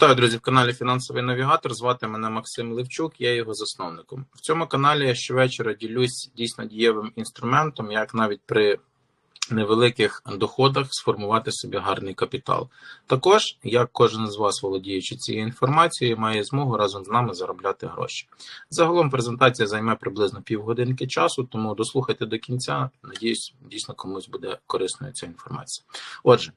Вітаю, друзі, в каналі Фінансовий Навігатор. Звати мене Максим Левчук, я його засновником. В цьому каналі я щовечора ділюсь дійсно дієвим інструментом, як навіть при невеликих доходах сформувати собі гарний капітал. Також, як кожен з вас, володіючи цією інформацією, має змогу разом з нами заробляти гроші. Загалом презентація займе приблизно півгодинки часу, тому дослухайте до кінця. Надіюсь, дійсно комусь буде корисною ця інформація. Отже.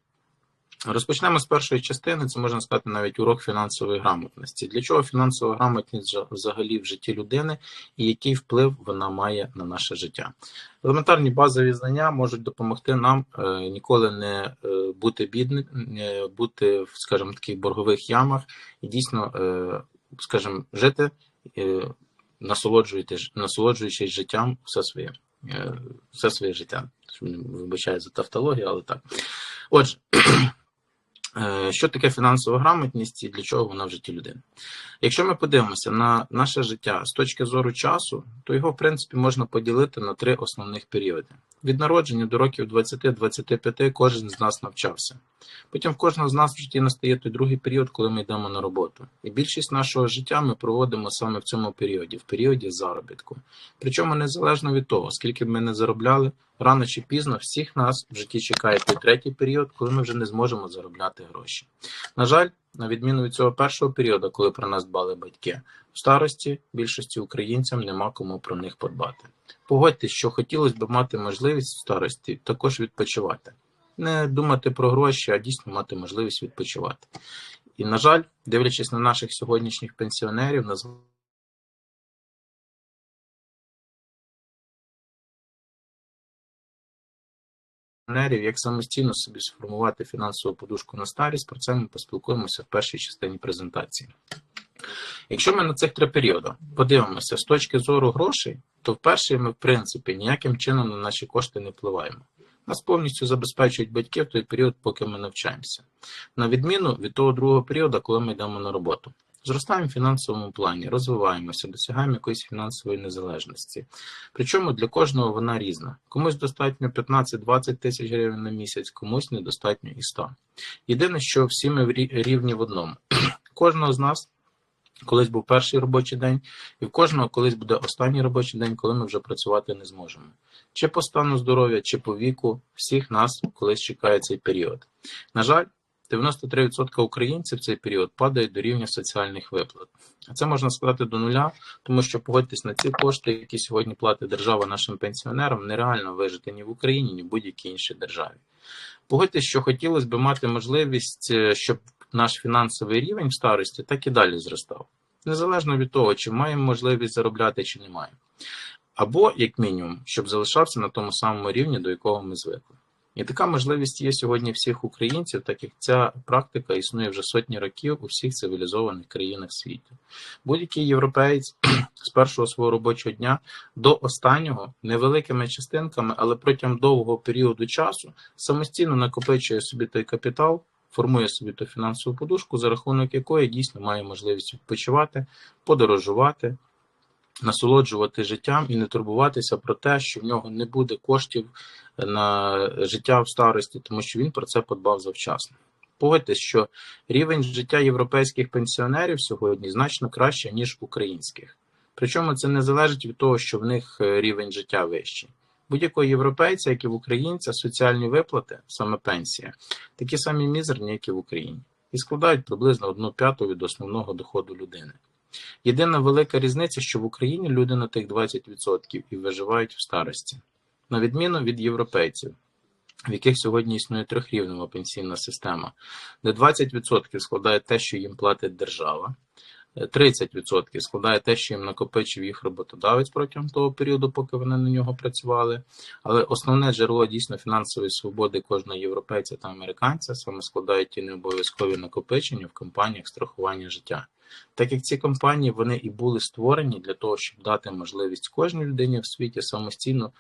Розпочнемо з першої частини. Це можна сказати навіть урок фінансової грамотності. Для чого фінансова грамотність взагалі в житті людини і який вплив вона має на наше життя? Елементарні базові знання можуть допомогти нам е, ніколи не е, бути бідним, не бути в, скажімо, таких боргових ямах і дійсно, е, скажімо, жити, е, насолоджуючись, життям все своє. е, Все своє життя. Вибачаю за тавтологію, але так. Отже. Е, Що таке фінансова грамотність і для чого вона в житті людини? Якщо ми подивимося на наше життя з точки зору часу, то його в принципі можна поділити на три основних періоди. Від народження до років 20-25 кожен з нас навчався. Потім в кожного з нас в житті настає той другий період, коли ми йдемо на роботу. І більшість нашого життя ми проводимо саме в цьому періоді, в періоді заробітку. Причому незалежно від того, скільки б ми не заробляли, рано чи пізно всіх нас в житті чекає той третій період, коли ми вже не зможемо заробляти гроші. На жаль, на відміну від цього першого періоду, коли про нас дбали батьки, в старості більшості українцям нема кому про них подбати. Погодьтесь, що хотілося б мати можливість в старості також відпочивати, не думати про гроші, а дійсно мати можливість відпочивати. І, на жаль, дивлячись на наших сьогоднішніх пенсіонерів, назв... як самостійно собі сформувати фінансову подушку на старість, про це ми поспілкуємося в першій частині презентації. Якщо ми на цих три періоди подивимося з точки зору грошей, то в перший ми, в принципі, ніяким чином на наші кошти не впливаємо. Нас повністю забезпечують батьки в той період, поки ми навчаємося, на відміну від того другого періоду, коли ми йдемо на роботу. Зростаємо в фінансовому плані, розвиваємося, досягаємо якоїсь фінансової незалежності. Причому для кожного вона різна. Комусь достатньо 15-20 тисяч гривень на місяць, комусь недостатньо і 100. Єдине, що всі ми рівні в одному. Кожного з нас колись був перший робочий день, і в кожного колись буде останній робочий день, коли ми вже працювати не зможемо. Чи по стану здоров'я, чи по віку, всіх нас колись чекає цей період. На жаль, 93% українців в цей період падають до рівня соціальних виплат. А це можна сказати до нуля, тому що погодьтесь на ці кошти, які сьогодні платить держава нашим пенсіонерам, нереально вижити ні в Україні, ні в будь-якій іншій державі. Погодьтесь, що хотілося б мати можливість, е, щоб наш фінансовий рівень в старості так і далі зростав. Незалежно від того, чи маємо можливість заробляти, чи не маємо. Або, як мінімум, щоб залишався на тому самому рівні, до якого ми звикли. І така можливість є сьогодні всіх українців, так як ця практика існує вже сотні років у всіх цивілізованих країнах світу. Будь-який європеєць з першого свого робочого дня до останнього невеликими частинками, але протягом довгого періоду часу самостійно накопичує собі той капітал, формує собі ту фінансову подушку, за рахунок якої дійсно має можливість відпочивати, подорожувати насолоджувати життям і не турбуватися про те, що в нього не буде коштів на життя в старості, тому що він про це подбав завчасно. Погодьтесь, що рівень життя європейських пенсіонерів сьогодні значно краще, ніж українських. Причому це не залежить від того, що в них е, рівень життя вищий. Будь-якого європейця, як і в українця, соціальні виплати, саме пенсія, такі самі мізерні, як і в Україні, і складають приблизно одну п'яту від основного доходу людини. Єдина велика різниця, що в Україні люди на тих 20% і виживають в старості, на відміну від європейців, в яких сьогодні існує трьохрівнева пенсійна система, де 20% складає те, що їм платить держава. 30% складає те, що їм накопичив їх роботодавець протягом того періоду, поки вони на нього працювали. Але основне джерело дійсно фінансової свободи кожного європейця та американця саме складають ті необов'язкові накопичення в компаніях страхування життя. Так як ці компанії вони і були створені для того, щоб дати можливість кожній людині в світі самостійно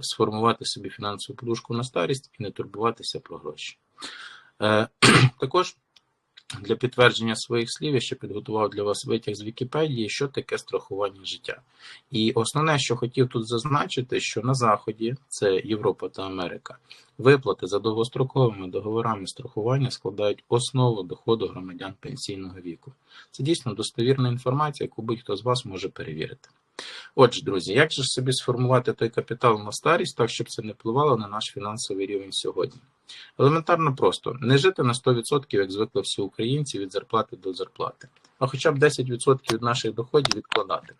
сформувати собі фінансову подушку на старість і не турбуватися про гроші. Е, також Для підтвердження своїх слів я ще підготував для вас витяг з Вікіпедії, що таке страхування життя. І основне, що хотів тут зазначити, що на Заході, це Європа та Америка, виплати за довгостроковими договорами страхування складають основу доходу громадян пенсійного віку. Це дійсно достовірна інформація, яку будь-хто з вас може перевірити. Отже, друзі, як же собі сформувати той капітал на старість, так щоб це не впливало на наш фінансовий рівень сьогодні? Елементарно просто не жити на 100%, як звикли всі українці від зарплати до зарплати, а хоча б 10% від наших доходів відкладати.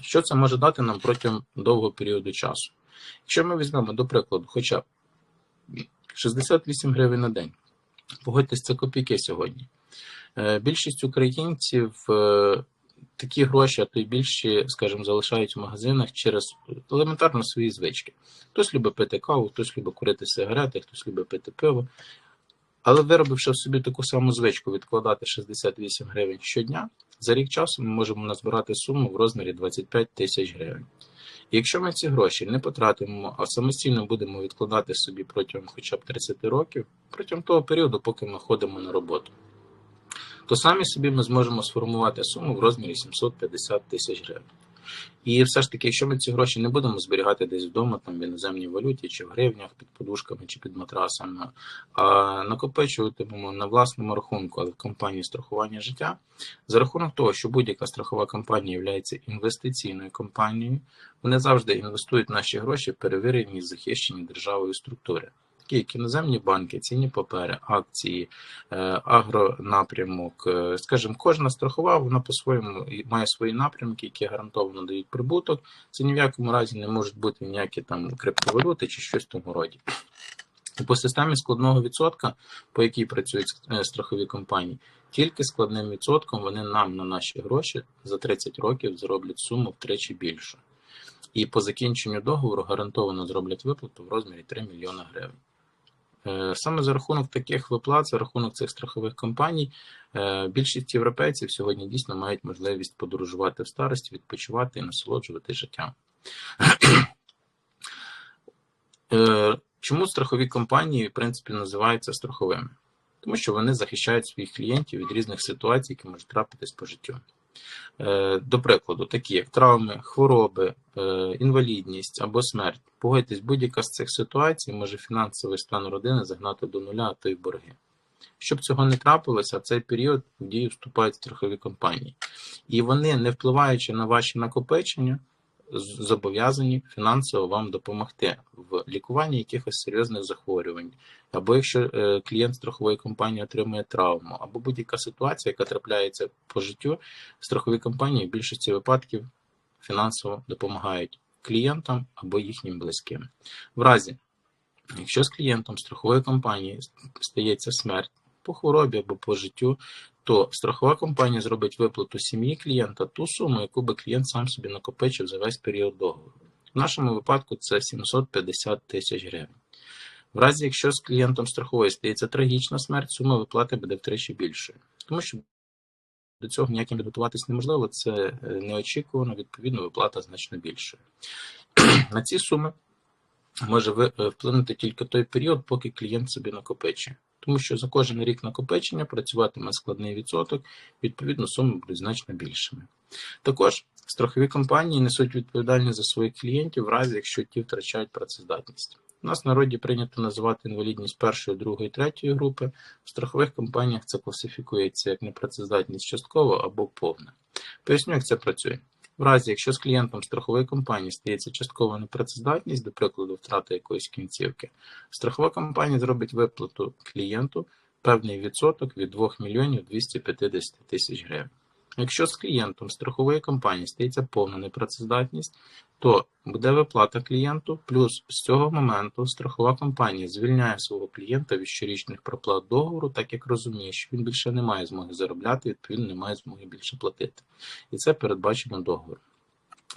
Що це може дати нам протягом довгого періоду часу? Якщо ми візьмемо, до прикладу, хоча б 68 гривень на день, погодьтесь, це копійки сьогодні. Е, Більшість українців е, такі гроші, а то й більші, скажімо, залишають в магазинах через елементарно свої звички. Хтось любить пити каву, хтось любить курити сигарети, хтось любить пити пиво. Але виробивши в собі таку саму звичку відкладати 68 гривень щодня, за рік часу ми можемо назбирати суму в розмірі 25 тисяч гривень. І якщо ми ці гроші не потратимо, а самостійно будемо відкладати собі протягом хоча б 30 років, протягом того періоду, поки ми ходимо на роботу, то самі собі ми зможемо сформувати суму в розмірі 750 тисяч гривень. І все ж таки, якщо ми ці гроші не будемо зберігати десь вдома, там в іноземній валюті, чи в гривнях, під подушками, чи під матрасами, а накопичуватимемо на власному рахунку, але в компанії страхування життя, за рахунок того, що будь-яка страхова компанія є інвестиційною компанією, вони завжди інвестують наші гроші перевірені і захищені державою структури такі як іноземні банки, цінні папери, акції, е, агронапрямок. Е, скажімо, кожна страхова вона по-своєму має свої напрямки, які гарантовано дають прибуток. Це ні в якому разі не можуть бути ніякі там криптовалюти чи щось в тому роді. По системі складного відсотка, по якій працюють е, страхові компанії, тільки складним відсотком вони нам на наші гроші за 30 років зроблять суму втричі більшу. І по закінченню договору гарантовано зроблять виплату в розмірі 3 мільйона гривень. Е, саме за рахунок таких виплат, за рахунок цих страхових компаній, е, більшість європейців сьогодні дійсно мають можливість подорожувати в старості, відпочивати і насолоджувати життям. Е, чому страхові компанії, в принципі, називаються страховими? Тому що вони захищають своїх клієнтів від різних ситуацій, які можуть трапитись по життю. Е, до прикладу, такі як травми, хвороби, е, інвалідність або смерть. Погодьтесь, будь-яка з цих ситуацій може фінансовий стан родини загнати до нуля, а то й борги. Щоб цього не трапилося, в цей період в дію вступають страхові компанії. І вони, не впливаючи на ваші накопичення, зобов'язані фінансово вам допомогти в лікуванні якихось серйозних захворювань, або якщо е, клієнт страхової компанії отримує травму, або будь-яка ситуація, яка трапляється по життю, страхові компанії в більшості випадків фінансово допомагають клієнтам або їхнім близьким. В разі, якщо з клієнтом страхової компанії стається смерть по хворобі або по життю, то страхова компанія зробить виплату сім'ї клієнта ту суму, яку би клієнт сам собі накопичив за весь період договору. В нашому випадку це 750 тисяч гривень. В разі, якщо з клієнтом страхової стається трагічна смерть, сума виплати буде втричі більшою. Тому що до цього ніяким підготуватись неможливо, це е, неочікувано, відповідно, виплата значно більшою. На ці суми може е, вплинути тільки той період, поки клієнт собі накопичує тому що за кожен рік накопичення працюватиме складний відсоток, відповідно, суми будуть значно більшими. Також страхові компанії несуть відповідальність за своїх клієнтів в разі, якщо ті втрачають працездатність. У нас в народі прийнято називати інвалідність першої, другої, третьої групи. В страхових компаніях це класифікується як непрацездатність часткова або повна. Поясню, як це працює. В разі, якщо з клієнтом страхової компанії стається часткова непрацездатність, до прикладу, втрати якоїсь кінцівки, страхова компанія зробить виплату клієнту певний відсоток від 2 мільйонів 250 тисяч гривень. Якщо з клієнтом страхової компанії стається повна непрацездатність, то буде виплата клієнту, плюс з цього моменту страхова компанія звільняє свого клієнта від щорічних проплат договору, так як розуміє, що він більше не має змоги заробляти, відповідно не має змоги більше платити. І це передбачено договором.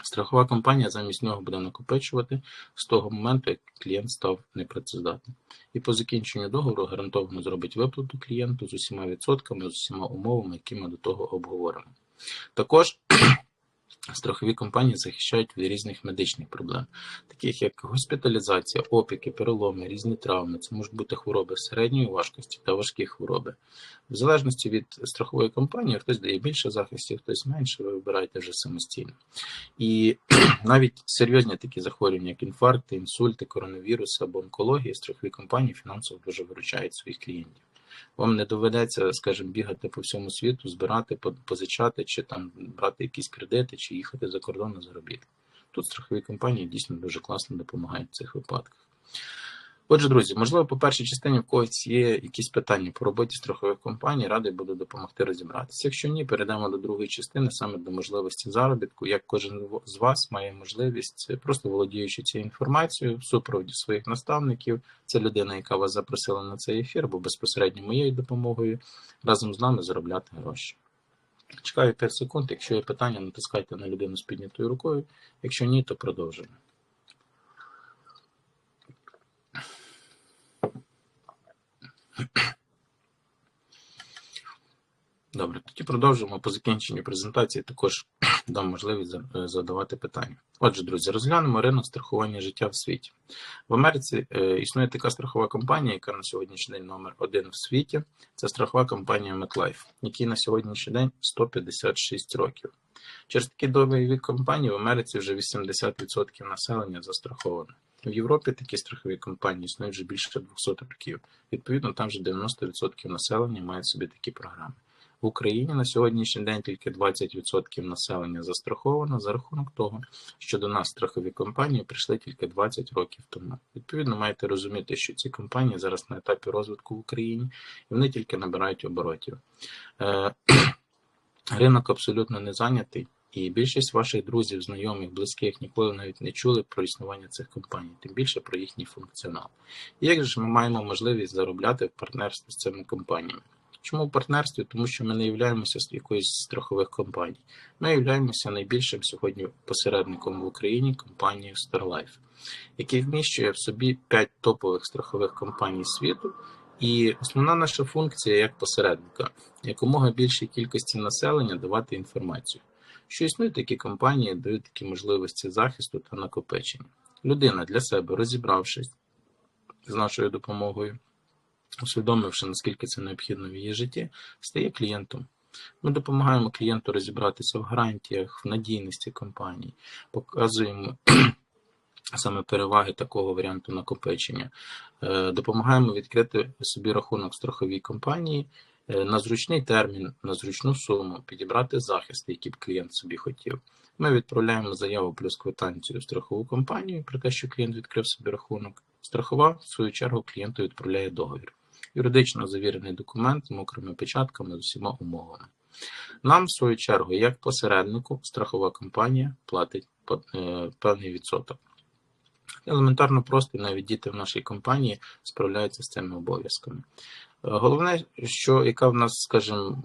Страхова компанія замість нього буде накопичувати з того моменту, як клієнт став непрацездатним. І по закінченню договору гарантовано зробить виплату клієнту з усіма відсотками, з усіма умовами, які ми до того обговоримо. Також Страхові компанії захищають від різних медичних проблем, таких як госпіталізація, опіки, переломи, різні травми. Це можуть бути хвороби середньої важкості та важкі хвороби. В залежності від страхової компанії, хтось дає більше захистів, хтось менше, ви вибираєте вже самостійно. І навіть серйозні такі захворювання, як інфаркти, інсульти, коронавіруси або онкологія, страхові компанії фінансово дуже виручають своїх клієнтів. Вам не доведеться, скажімо, бігати по всьому світу, збирати, позичати, чи там брати якісь кредити, чи їхати за кордон на заробітки. Тут страхові компанії дійсно дуже класно допомагають в цих випадках. Отже, друзі, можливо, по першій частині в когось є якісь питання по роботі страхових компаній, радий буду допомогти розібратися. Якщо ні, перейдемо до другої частини, саме до можливості заробітку, як кожен з вас має можливість, просто володіючи цією інформацією, в супроводі своїх наставників, це людина, яка вас запросила на цей ефір, або безпосередньо моєю допомогою, разом з нами заробляти гроші. Чекаю 5 секунд. Якщо є питання, натискайте на людину з піднятою рукою. Якщо ні, то продовжуємо. Добре, тоді продовжуємо по закінченню презентації. Також дам можливість е, задавати питання. Отже, друзі, розглянемо ринок страхування життя в світі. В Америці е, існує така страхова компанія, яка на сьогоднішній день номер один в світі. Це страхова компанія MetLife, якій на сьогоднішній день 156 років. Через такі довгі вік компанії в Америці вже 80% населення застраховано. В Європі такі страхові компанії існують вже більше 200 років. Відповідно, там вже 90% населення мають собі такі програми. В Україні на сьогоднішній день тільки 20% населення застраховано за рахунок того, що до нас страхові компанії прийшли тільки 20 років тому. Відповідно, маєте розуміти, що ці компанії зараз на етапі розвитку в Україні і вони тільки набирають оборотів. Е, ринок абсолютно не зайнятий. І більшість ваших друзів, знайомих, близьких ніколи навіть не чули про існування цих компаній, тим більше про їхній функціонал. І як же ми маємо можливість заробляти в партнерстві з цими компаніями? Чому в партнерстві? Тому що ми не являємося якоюсь страхових компаній. Ми являємося найбільшим сьогодні посередником в Україні компанією StarLife, який вміщує в собі 5 топових страхових компаній світу. І основна наша функція як посередника якомога більшій кількості населення давати інформацію що існують такі компанії, дають такі можливості захисту та накопичення. Людина для себе, розібравшись з нашою допомогою, усвідомивши, наскільки це необхідно в її житті, стає клієнтом. Ми допомагаємо клієнту розібратися в гарантіях, в надійності компанії, показуємо саме переваги такого варіанту накопичення, е, допомагаємо відкрити собі рахунок страховій компанії на зручний термін, на зручну суму підібрати захист, який б клієнт собі хотів. Ми відправляємо заяву плюс квитанцію в страхову компанію про те, що клієнт відкрив собі рахунок. Страхова, в свою чергу, клієнту відправляє договір. Юридично завірений документ з мокрими печатками з усіма умовами. Нам, в свою чергу, як посереднику, страхова компанія платить е, певний відсоток. Елементарно просто навіть діти в нашій компанії справляються з цими обов'язками. Головне, що яка в нас, скажімо,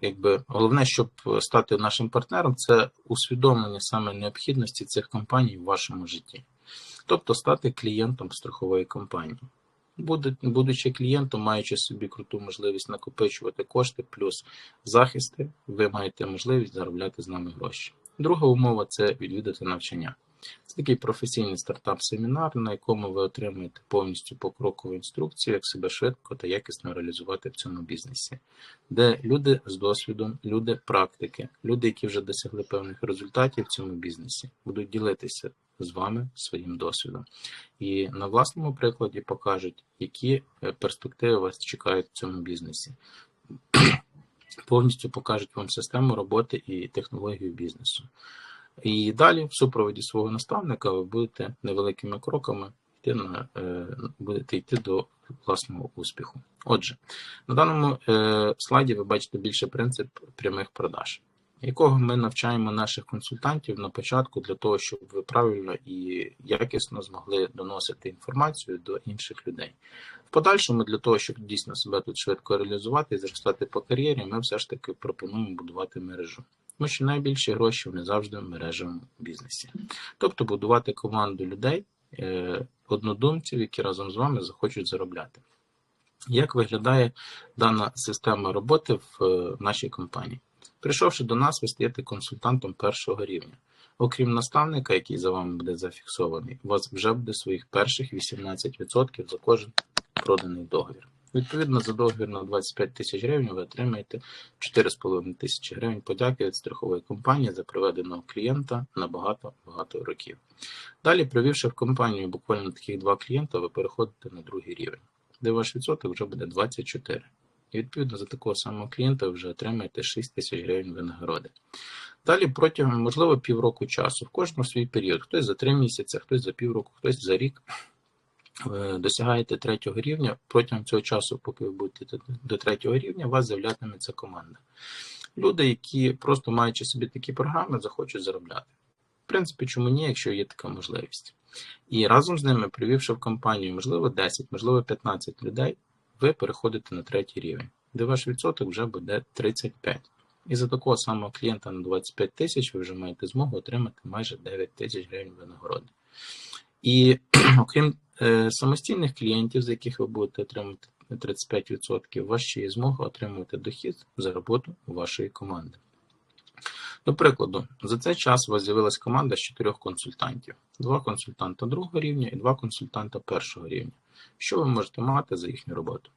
якби головне, щоб стати нашим партнером, це усвідомлення саме необхідності цих компаній в вашому житті. Тобто стати клієнтом страхової компанії. Будучи клієнтом, маючи собі круту можливість накопичувати кошти, плюс захисти, ви маєте можливість заробляти з нами гроші. Друга умова це відвідати навчання. Це такий професійний стартап-семінар, на якому ви отримаєте повністю покрокову інструкцію, як себе швидко та якісно реалізувати в цьому бізнесі, де люди з досвідом, люди практики, люди, які вже досягли певних результатів в цьому бізнесі, будуть ділитися з вами своїм досвідом. І на власному прикладі покажуть, які е, перспективи вас чекають в цьому бізнесі. Повністю покажуть вам систему роботи і технологію бізнесу. І далі, в супроводі свого наставника, ви будете невеликими кроками йти на е, будете йти до власного успіху. Отже, на даному е, слайді ви бачите більше принцип прямих продаж, якого ми навчаємо наших консультантів на початку для того, щоб ви правильно і якісно змогли доносити інформацію до інших людей. В подальшому, для того, щоб дійсно себе тут швидко реалізувати і зростати по кар'єрі, ми все ж таки пропонуємо будувати мережу. Тому що найбільші гроші вони завжди в мережевому бізнесі. Тобто будувати команду людей, е, однодумців, які разом з вами захочуть заробляти. Як виглядає дана система роботи в е, нашій компанії? Прийшовши до нас, ви стаєте консультантом першого рівня. Окрім наставника, який за вами буде зафіксований, у вас вже буде своїх перших 18% за кожен проданий договір. Відповідно, за договір на 25 тисяч гривень ви отримаєте 4,5 тисячі гривень подяки від страхової компанії за приведеного клієнта на багато-багато років. Далі, привівши в компанію буквально таких два клієнта, ви переходите на другий рівень, де ваш відсоток вже буде 24. І відповідно за такого самого клієнта ви вже отримаєте 6 тисяч гривень винагороди. Далі протягом, можливо, півроку часу, в кожному свій період, хтось за 3 місяці, хтось за півроку, хтось за рік. Ви досягаєте третього рівня. Протягом цього часу, поки ви будете до третього рівня, у вас з'являтиметься команда. Люди, які просто маючи собі такі програми, захочуть заробляти. В принципі, чому ні, якщо є така можливість. І разом з ними, привівши в компанію, можливо, 10, можливо, 15 людей, ви переходите на третій рівень, де ваш відсоток вже буде 35. І за такого самого клієнта на 25 тисяч ви вже маєте змогу отримати майже 9 тисяч гривень винагороди. І окрім е, самостійних клієнтів, з яких ви будете отримати 35%, у вас ще є змога отримувати дохід за роботу вашої команди. До прикладу, за цей час у вас з'явилась команда з чотирьох консультантів: два консультанта другого рівня і два консультанта першого рівня. Що ви можете мати за їхню роботу?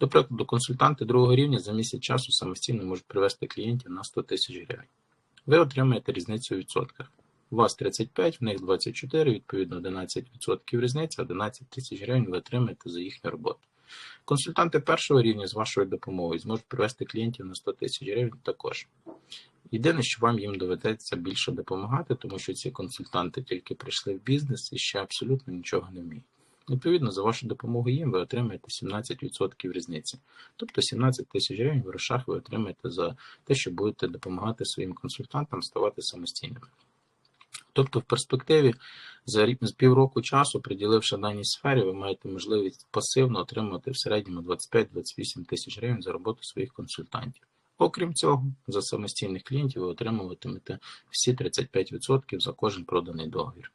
До прикладу, консультанти другого рівня за місяць часу самостійно можуть привести клієнтів на 100 тисяч гривень. Ви отримаєте різницю у відсотках. У вас 35, в них 24, відповідно 11% різниця, 11 тисяч гривень ви отримаєте за їхню роботу. Консультанти першого рівня з вашою допомогою зможуть привести клієнтів на 100 тисяч гривень також. Єдине, що вам їм доведеться більше допомагати, тому що ці консультанти тільки прийшли в бізнес і ще абсолютно нічого не вміють. Відповідно, за вашу допомогу їм ви отримаєте 17% різниці. Тобто 17 тисяч гривень в грошах ви отримаєте за те, що будете допомагати своїм консультантам ставати самостійними. Тобто, в перспективі за півроку часу, приділивши даній сфері, ви маєте можливість пасивно отримувати в середньому 25-28 тисяч гривень за роботу своїх консультантів. Окрім цього, за самостійних клієнтів ви отримуватимете всі 35% за кожен проданий договір.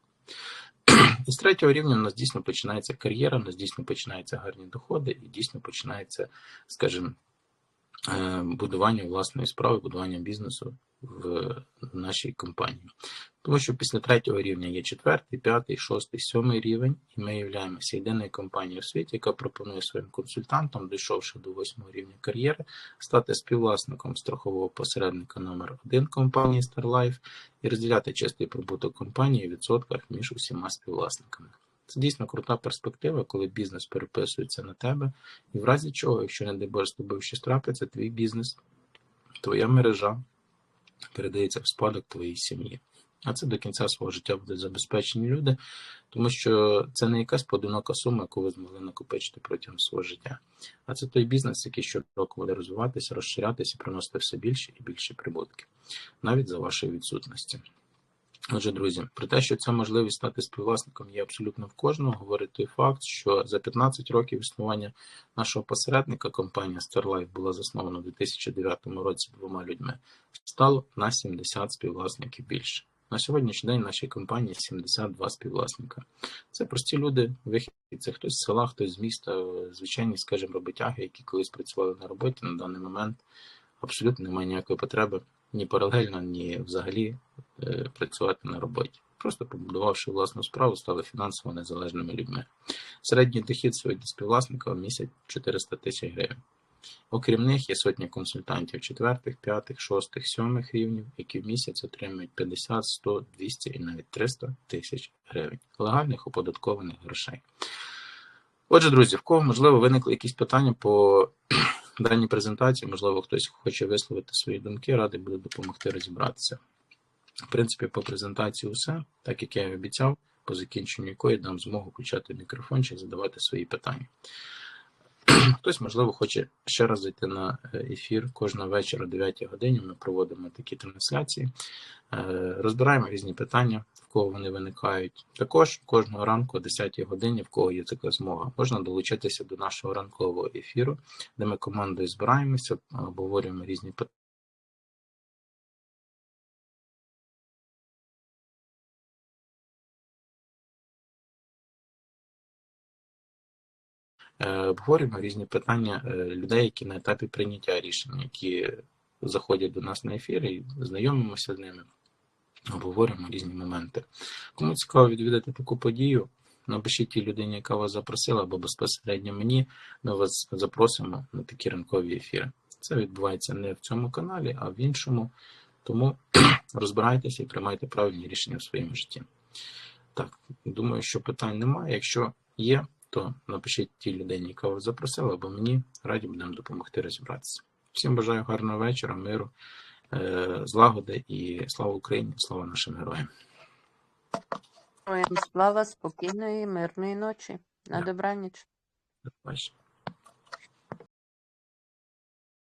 І з третього рівня у нас дійсно починається кар'єра, у нас дійсно починаються гарні доходи, і дійсно починається, скажімо, будування власної справи, будування бізнесу в нашій компанії. Тому що після третього рівня є четвертий, п'ятий, шостий, сьомий рівень, і ми являємося єдиною компанією у світі, яка пропонує своїм консультантам, дійшовши до восьмого рівня кар'єри, стати співвласником страхового посередника номер 1 компанії StarLife і розділяти чистий прибуток компанії в відсотках між усіма співвласниками. Це дійсно крута перспектива, коли бізнес переписується на тебе, і в разі чого, якщо не дай Боже з тобою щось трапиться, твій бізнес, твоя мережа передається в спадок твоїй сім'ї. А це до кінця свого життя будуть забезпечені люди, тому що це не якась поодинока сума, яку ви змогли накопичити протягом свого життя. А це той бізнес, який щороку буде розвиватися, розширятися, приносити все більше і більше прибутки, навіть за вашої відсутності. Отже, друзі, про те, що ця можливість стати співвласником є абсолютно в кожного, говорить той факт, що за 15 років існування нашого посередника компанія StarLife була заснована у 2009 році двома людьми, стало на 70 співвласників більше. На сьогоднішній день нашій компанії 72 співвласника. Це прості люди, вихід, це хтось з села, хтось з міста, звичайні, скажімо, роботяги, які колись працювали на роботі на даний момент. Абсолютно немає ніякої потреби ні паралельно, ні взагалі е, працювати на роботі. Просто побудувавши власну справу, стали фінансово незалежними людьми. Середній дохід сьогодні співвласника в місяць 400 тисяч гривень. Окрім них є сотні консультантів четвертих, п'ятих, шостих, сьомих рівнів, які в місяць отримують 50, 100, 200 і навіть 300 тисяч гривень легальних оподаткованих грошей. Отже, друзі, в кого можливо виникли якісь питання по даній презентації, можливо, хтось хоче висловити свої думки, радий буду допомогти розібратися. В принципі, по презентації все, так як я і обіцяв, по закінченню якої дам змогу включати мікрофон чи задавати свої питання. Хтось, можливо, хоче ще раз зайти на е, ефір кожного вечора о 9 годині. Ми проводимо такі трансляції, е, розбираємо різні питання, в кого вони виникають. Також кожного ранку о 10 годині, в кого є така змога, можна долучитися до нашого ранкового ефіру, де ми командою збираємося, обговорюємо різні питання. Обговорюємо різні питання е, людей, які на етапі прийняття рішень, які заходять до нас на ефір і знайомимося з ними, обговорюємо різні моменти. Кому цікаво відвідати таку подію, напишіть тій людині, яка вас запросила, або безпосередньо мені. Ми вас запросимо на такі ранкові ефіри. Це відбувається не в цьому каналі, а в іншому. Тому розбирайтеся і приймайте правильні рішення в своєму житті. Так, думаю, що питань немає. Якщо є, то напишіть тій людині, яка вас запросила, або мені раді будемо допомогти розібратися. Всім бажаю гарного вечора, миру, е, злагоди і слава Україні, слава нашим героям. Слава, спокійної, мирної ночі. На добраніч. До побачення.